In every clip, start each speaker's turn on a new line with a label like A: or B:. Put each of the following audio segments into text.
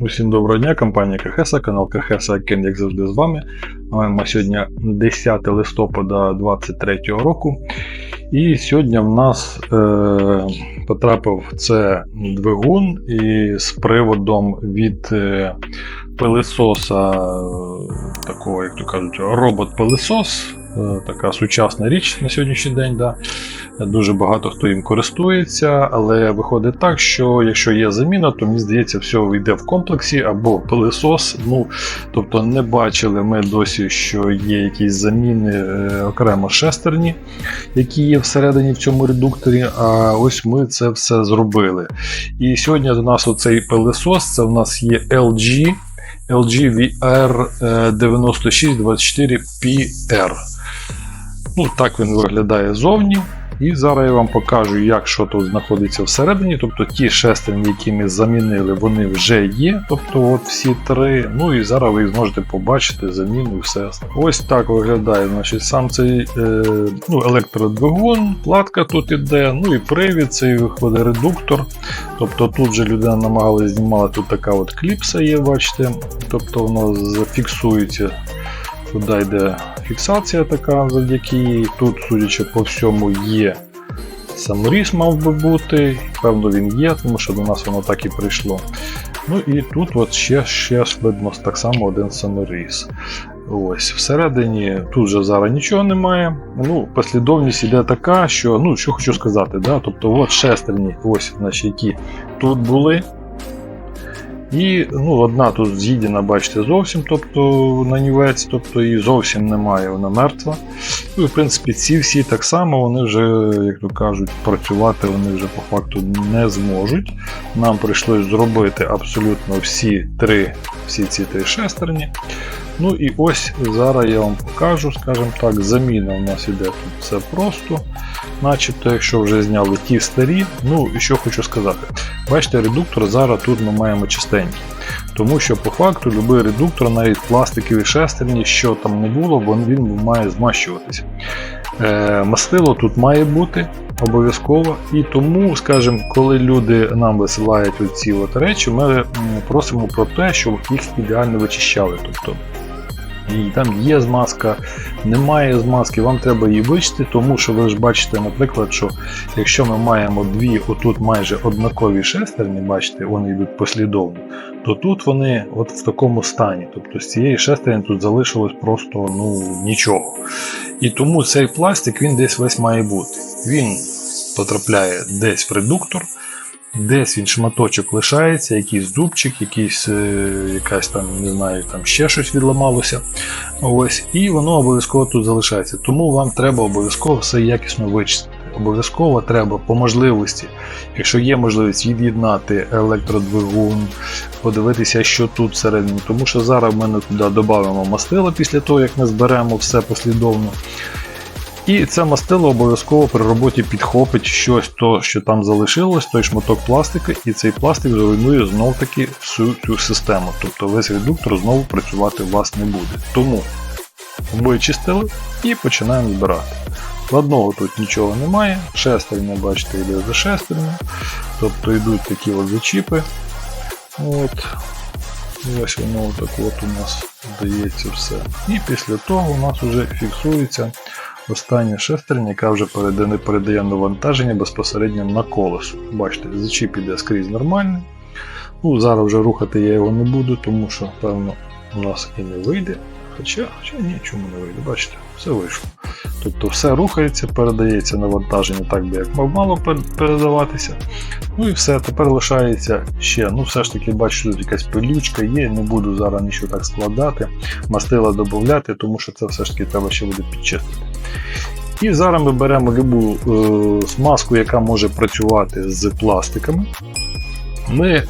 A: Усім доброго дня, компанія Крехеса, канал Крехеса Кен, як завжди, з вами. Маємо сьогодні 10 листопада 2023 року. І сьогодні в нас е, потрапив це двигун і з приводом від е, пилисоса, такого, як то кажуть, робот-пилисос. Е, Така сучасна річ на сьогоднішній день. Да. Дуже багато хто їм користується, але виходить так, що якщо є заміна, то мені здається, все йде в комплексі або пилисос. Ну, тобто не бачили ми досі, що є якісь заміни е, окремо шестерні, які є всередині в цьому редукторі. А ось ми це все зробили. І сьогодні до нас оцей пилисос, це в нас є LG. LG VR е, 9624PR. Ну, так він виглядає зовні. І зараз я вам покажу, як що тут знаходиться всередині. Тобто ті шестерні, які ми замінили, вони вже є. Тобто от всі три. Ну і зараз ви зможете побачити заміну і все. Ось так виглядає значить, сам цей е, ну, електродвигун, платка тут іде, ну і привід, цей виходить редуктор. Тобто тут же людина намагалась знімала, тут така от кліпса є, бачите. Тобто воно зафіксується. Туди йде фіксація така завдяки їй. Тут, судячи по всьому, є саморіз мав би бути. Певно, він є, тому що до нас воно так і прийшло. Ну і тут от ще, ще видно так само один саморіз. Ось, всередині тут же зараз нічого немає. Ну, Послідовність іде така, що, ну, що хочу сказати, да? тобто от шестерні, ось, значить, які тут були. І ну, одна тут з'їдена, бачите, зовсім, тобто на нівець, тобто її зовсім немає, вона мертва. Ну, і в принципі, ці всі так само, вони вже, як то кажуть, працювати вони вже по факту не зможуть. Нам прийшлось зробити абсолютно всі три, всі ці три шестерні. Ну і ось зараз я вам покажу, скажімо так, заміна у нас іде тут все просто. Начебто, якщо вже зняли ті старі, ну і що хочу сказати. Бачите, редуктор зараз тут ми маємо чистенький. Тому що по факту будь-який редуктор, навіть пластикові шестерні, що там не було, він, має змащуватися. Е, мастило тут має бути обов'язково. І тому, скажімо, коли люди нам висилають оці от речі, ми просимо про те, щоб їх ідеально вичищали. Тобто там є змазка, немає змазки, вам треба її вичити, тому що ви ж бачите, наприклад, що якщо ми маємо дві отут майже однакові шестерні, бачите, вони йдуть послідовно, то тут вони от в такому стані. Тобто з цієї шестерні тут залишилось просто ну, нічого. І тому цей пластик він десь весь має бути. Він потрапляє десь в редуктор. Десь він шматочок лишається, якийсь зубчик, якийсь, е, якась там, не знаю, там ще щось відламалося. Ось, І воно обов'язково тут залишається. Тому вам треба обов'язково все якісно вичистити. Обов'язково треба по можливості, якщо є можливість від'єднати електродвигун, подивитися, що тут всередині. Тому що зараз ми туди додамо мастило після того, як ми зберемо все послідовно. І це мастило обов'язково при роботі підхопить щось, то, що там залишилось, той шматок пластика, і цей пластик зруйнує знов таки всю цю систему. Тобто весь редуктор знову працювати у вас не буде. Тому вичистили і починаємо збирати. Складного тут нічого немає, шестерня, бачите, йде за шестерню, тобто йдуть такі от зачіпи. От. Ось воно так от у нас здається все. І після того у нас вже фіксується остання шестерня, яка вже передає, передає навантаження безпосередньо на колесо. Бачите, зачіп іде скрізь нормальний. Ну, Зараз вже рухати я його не буду, тому що, певно, у нас і не вийде. Хоча, хоча ні, чому не вийде, бачите, все вийшло. Тобто все рухається, передається навантаження так, би як мало передаватися. Ну і все, тепер лишається ще. Ну, все ж таки, бачу, тут якась пилючка є, не буду зараз нічого так складати, мастила додати, тому що це все ж таки треба ще буде підчистити. І зараз ми беремо любу е, смазку, яка може працювати з пластиками. Ми е,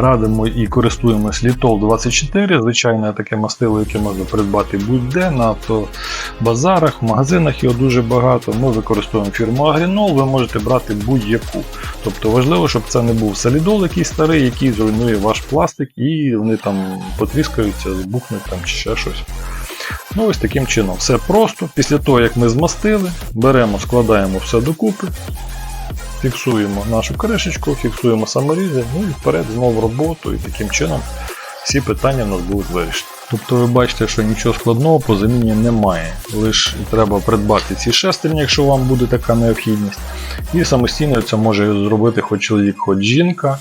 A: радимо і користуємось Litol 24, звичайне таке мастило, яке можна придбати будь-де на автобазарах, в магазинах його дуже багато. Ми використовуємо фірму Agrinol, ви можете брати будь-яку. Тобто важливо, щоб це не був солідол якийсь старий, який зруйнує ваш пластик і вони там потріскаються, збухнуть там чи ще щось. Ну Ось таким чином. Все просто. Після того, як ми змастили, беремо, складаємо все докупи. фіксуємо нашу кришечку, фіксуємо саморізи, ну і вперед знову роботу, і таким чином всі питання в нас будуть вирішені. Тобто ви бачите, що нічого складного по заміні немає. Лише треба придбати ці шестерні, якщо вам буде така необхідність. І самостійно це може зробити хоч чоловік, хоч жінка.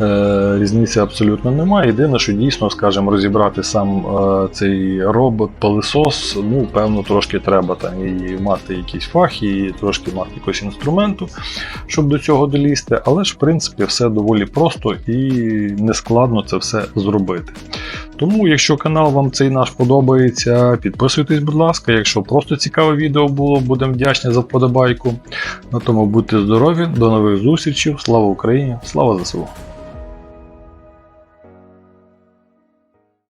A: Е, різниці абсолютно немає. Єдине, що дійсно, скажімо, розібрати сам е, цей робот-пилисос, ну, певно, трошки треба там і мати якийсь фах, і трошки мати якогось інструменту, щоб до цього долізти. Але ж, в принципі, все доволі просто і нескладно це все зробити. Тому, якщо канал вам цей наш подобається, підписуйтесь, будь ласка. Якщо просто цікаве відео було, будемо вдячні за вподобайку. На тому будьте здорові, до нових зустрічей. Слава Україні! Слава ЗСУ!